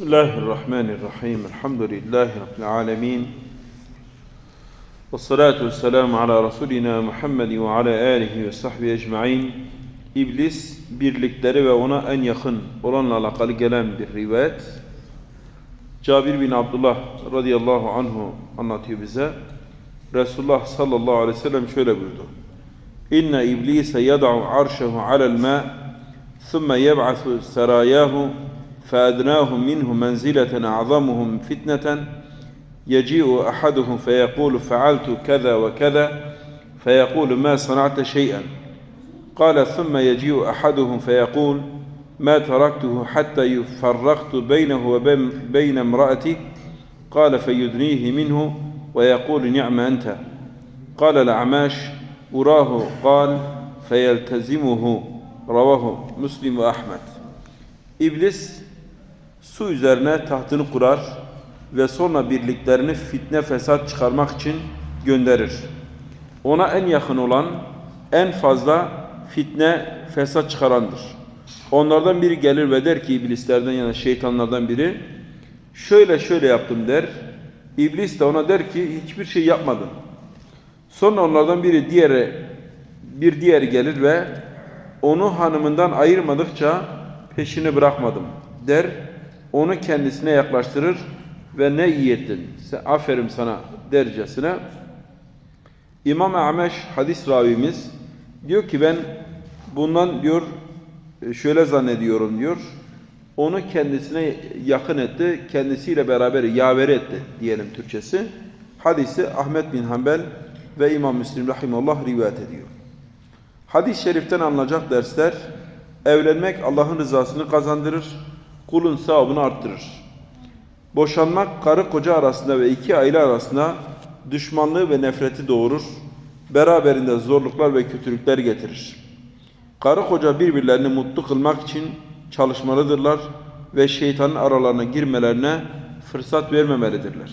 Bismillahirrahmanirrahim. Elhamdülillahi Rabbil alemin. Ve salatu ve selamu ala Resulina Muhammed ve ala alihi ve sahbihi ecma'in. İblis birlikleri ve ona en yakın olanla alakalı gelen bir rivayet. Cabir bin Abdullah radıyallahu anhu anlatıyor bize. Resulullah sallallahu aleyhi ve sellem şöyle buyurdu. İnne iblise yad'u arşehu alel ma' thumme yeb'athu serayahu فأدناهم منه منزلة أعظمهم فتنة. يجيء أحدهم فيقول فعلت كذا وكذا فيقول ما صنعت شيئا. قال ثم يجيء أحدهم فيقول ما تركته حتى فرقت بينه وبين بين امرأتي؟ قال فيدنيه منه ويقول نعم أنت. قال الأعماش أراه قال فيلتزمه Ravahu Müslim ve Ahmet. Su üzerine tahtını kurar ve sonra birliklerini fitne fesat çıkarmak için gönderir. Ona en yakın olan en fazla fitne fesat çıkarandır. Onlardan biri gelir ve der ki iblislerden yani şeytanlardan biri şöyle şöyle yaptım der. İblis de ona der ki hiçbir şey yapmadın. Sonra onlardan biri diğeri bir diğer gelir ve onu hanımından ayırmadıkça peşini bırakmadım der. Onu kendisine yaklaştırır ve ne iyi ettin, aferin sana dercesine. İmam Ameş hadis ravimiz diyor ki ben bundan diyor şöyle zannediyorum diyor. Onu kendisine yakın etti, kendisiyle beraber yaver etti diyelim Türkçesi. Hadisi Ahmet bin Hanbel ve İmam Müslim rahimallah rivayet ediyor. Hadis-i şeriften alınacak dersler, evlenmek Allah'ın rızasını kazandırır, kulun sevabını arttırır. Boşanmak karı koca arasında ve iki aile arasında düşmanlığı ve nefreti doğurur, beraberinde zorluklar ve kötülükler getirir. Karı koca birbirlerini mutlu kılmak için çalışmalıdırlar ve şeytanın aralarına girmelerine fırsat vermemelidirler.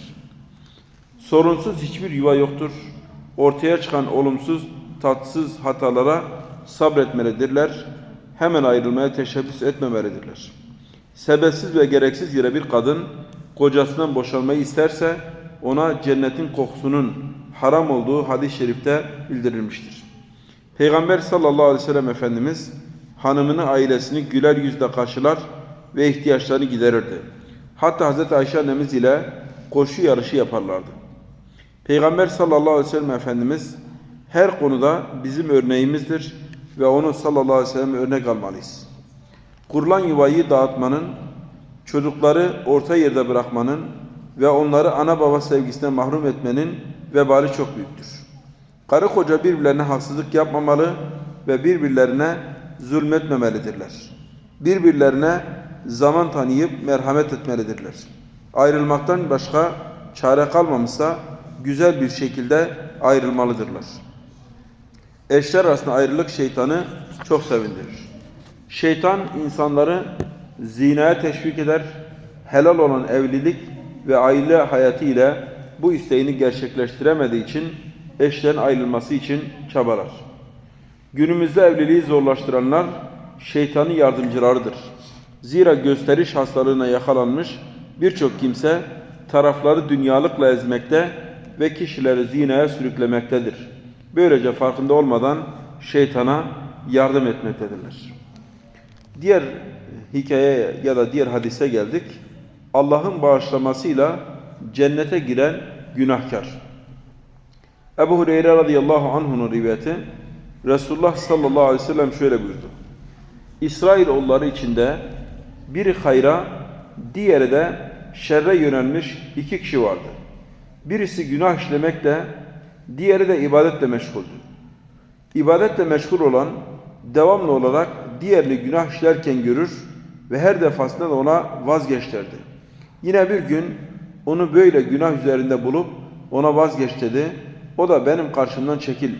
Sorunsuz hiçbir yuva yoktur. Ortaya çıkan olumsuz tatsız hatalara sabretmelidirler. Hemen ayrılmaya teşebbüs etmemelidirler. Sebepsiz ve gereksiz yere bir kadın kocasından boşanmayı isterse ona cennetin kokusunun haram olduğu hadis-i şerifte bildirilmiştir. Peygamber sallallahu aleyhi ve sellem Efendimiz hanımını ailesini güler yüzle karşılar ve ihtiyaçlarını giderirdi. Hatta Hz. Ayşe annemiz ile koşu yarışı yaparlardı. Peygamber sallallahu aleyhi ve sellem Efendimiz her konuda bizim örneğimizdir ve onu sallallahu aleyhi ve sellem örnek almalıyız. Kurulan yuvayı dağıtmanın, çocukları orta yerde bırakmanın ve onları ana baba sevgisinden mahrum etmenin vebali çok büyüktür. Karı koca birbirlerine haksızlık yapmamalı ve birbirlerine zulmetmemelidirler. Birbirlerine zaman tanıyıp merhamet etmelidirler. Ayrılmaktan başka çare kalmamışsa güzel bir şekilde ayrılmalıdırlar. Eşler arasında ayrılık şeytanı çok sevindirir. Şeytan insanları zinaya teşvik eder, helal olan evlilik ve aile hayatı ile bu isteğini gerçekleştiremediği için eşlerin ayrılması için çabalar. Günümüzde evliliği zorlaştıranlar şeytanın yardımcılarıdır. Zira gösteriş hastalığına yakalanmış birçok kimse tarafları dünyalıkla ezmekte ve kişileri zinaya sürüklemektedir. Böylece farkında olmadan şeytana yardım etmektedirler. Diğer hikayeye ya da diğer hadise geldik. Allah'ın bağışlamasıyla cennete giren günahkar. Ebu Hureyre radıyallahu anh'un rivayeti Resulullah sallallahu aleyhi ve sellem şöyle buyurdu. İsrailoğulları içinde biri hayra, diğeri de şerre yönelmiş iki kişi vardı. Birisi günah işlemekle, diğeri de ibadetle meşguldü. İbadetle meşgul olan devamlı olarak diğerini günah işlerken görür ve her defasında da ona vazgeç derdi. Yine bir gün onu böyle günah üzerinde bulup ona vazgeç dedi. O da benim karşımdan çekil.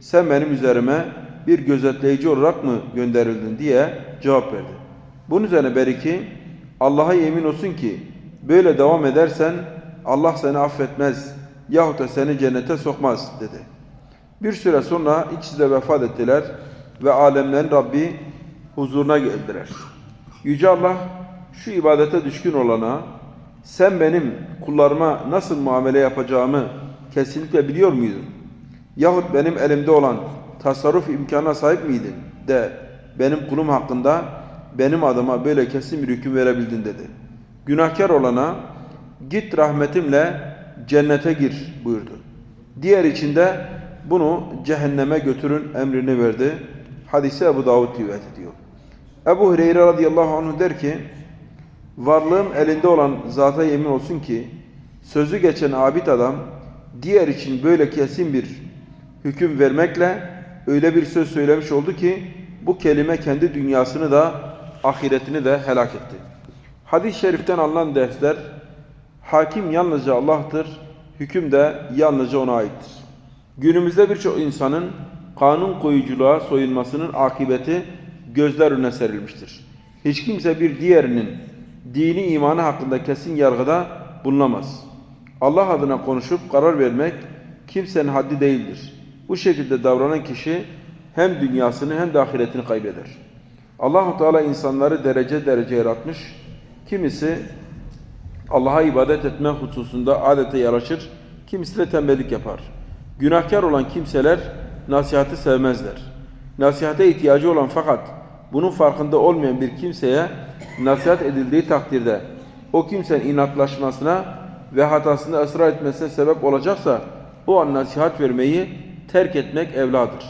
Sen benim üzerime bir gözetleyici olarak mı gönderildin diye cevap verdi. Bunun üzerine Beriki Allah'a yemin olsun ki böyle devam edersen Allah seni affetmez yahut da seni cennete sokmaz dedi. Bir süre sonra ikisi de vefat ettiler ve alemlerin Rabbi huzuruna geldiler. Yüce Allah şu ibadete düşkün olana sen benim kullarıma nasıl muamele yapacağımı kesinlikle biliyor muydun? Yahut benim elimde olan tasarruf imkanına sahip miydin de benim kulum hakkında benim adıma böyle kesin bir hüküm verebildin dedi. Günahkar olana git rahmetimle cennete gir buyurdu. Diğer içinde bunu cehenneme götürün emrini verdi. Hadise Ebu Davud rivayet ediyor. Ebu Hureyre radıyallahu anh der ki varlığım elinde olan zata yemin olsun ki sözü geçen abid adam diğer için böyle kesin bir hüküm vermekle öyle bir söz söylemiş oldu ki bu kelime kendi dünyasını da ahiretini de helak etti. Hadis-i şeriften alınan dersler hakim yalnızca Allah'tır, hüküm de yalnızca ona aittir. Günümüzde birçok insanın kanun koyuculuğa soyunmasının akıbeti gözler önüne serilmiştir. Hiç kimse bir diğerinin dini imanı hakkında kesin yargıda bulunamaz. Allah adına konuşup karar vermek kimsenin haddi değildir. Bu şekilde davranan kişi hem dünyasını hem de ahiretini kaybeder. Allahu Teala insanları derece derece yaratmış. Kimisi Allah'a ibadet etme hususunda adete yaraşır, kimisi de tembellik yapar. Günahkar olan kimseler nasihati sevmezler. Nasihate ihtiyacı olan fakat bunun farkında olmayan bir kimseye nasihat edildiği takdirde o kimsenin inatlaşmasına ve hatasında ısrar etmesine sebep olacaksa o an nasihat vermeyi terk etmek evladır.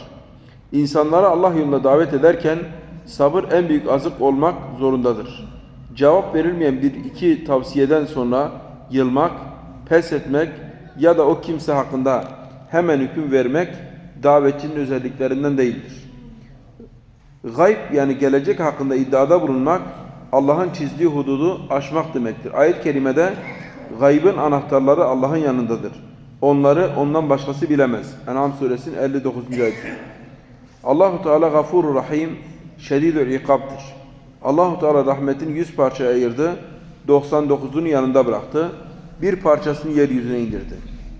İnsanlara Allah yolunda davet ederken sabır en büyük azık olmak zorundadır. Cevap verilmeyen bir iki tavsiyeden sonra yılmak, pes etmek ya da o kimse hakkında hemen hüküm vermek davetçinin özelliklerinden değildir. Gayb yani gelecek hakkında iddiada bulunmak Allah'ın çizdiği hududu aşmak demektir. Ayet-i kerimede gaybın anahtarları Allah'ın yanındadır. Onları ondan başkası bilemez. En'am suresinin 59. ayeti. Allahu Teala gafurur rahim, şedidül ikabdır. Allahu Teala rahmetini yüz parçaya ayırdı, 99'unu yanında bıraktı. Bir parçasını yeryüzüne indirdi.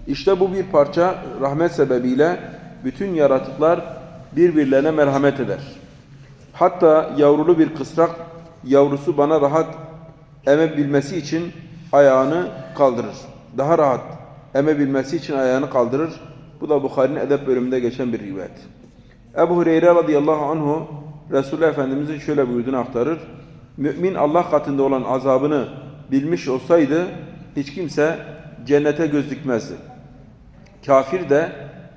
İşte bu bir parça rahmet sebebiyle bütün yaratıklar birbirlerine merhamet eder. Hatta yavrulu bir kısrak yavrusu bana rahat emebilmesi için ayağını kaldırır. Daha rahat emebilmesi için ayağını kaldırır. Bu da Bukhari'nin edep bölümünde geçen bir rivayet. Ebu Hureyre radıyallahu anhu Resulullah Efendimizin şöyle buyurduğunu aktarır. Mümin Allah katında olan azabını bilmiş olsaydı hiç kimse cennete göz dikmezdi. Kafir de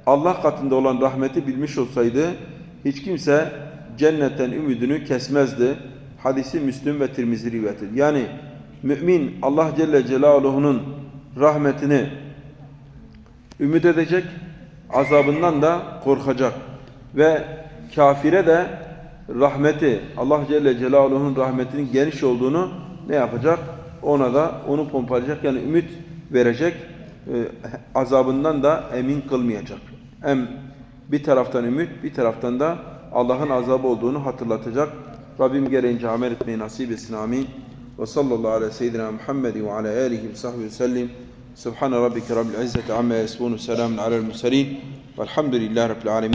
Allah katında olan rahmeti bilmiş olsaydı hiç kimse cennetten ümidini kesmezdi. Hadisi Müslüm ve Tirmizi rivayet. Yani mümin Allah Celle Celaluhu'nun rahmetini ümit edecek, azabından da korkacak. Ve kafire de rahmeti, Allah Celle Celaluhu'nun rahmetinin geniş olduğunu ne yapacak? Ona da onu pompalayacak yani ümit verecek, e, azabından da emin kılmayacak. Hem bir taraftan ümit, bir taraftan da Allah'ın azabı olduğunu hatırlatacak. Rabbim gereğince amel etmeyi nasip etsin. Amin. Ve sallallahu ve seyyidina Muhammed ve ala alihi ve sahbihi sellim. Subhane rabbike rabbil izzeti amma yasifun. Selamun alel murselin. Velhamdülillahi rabbil alemin.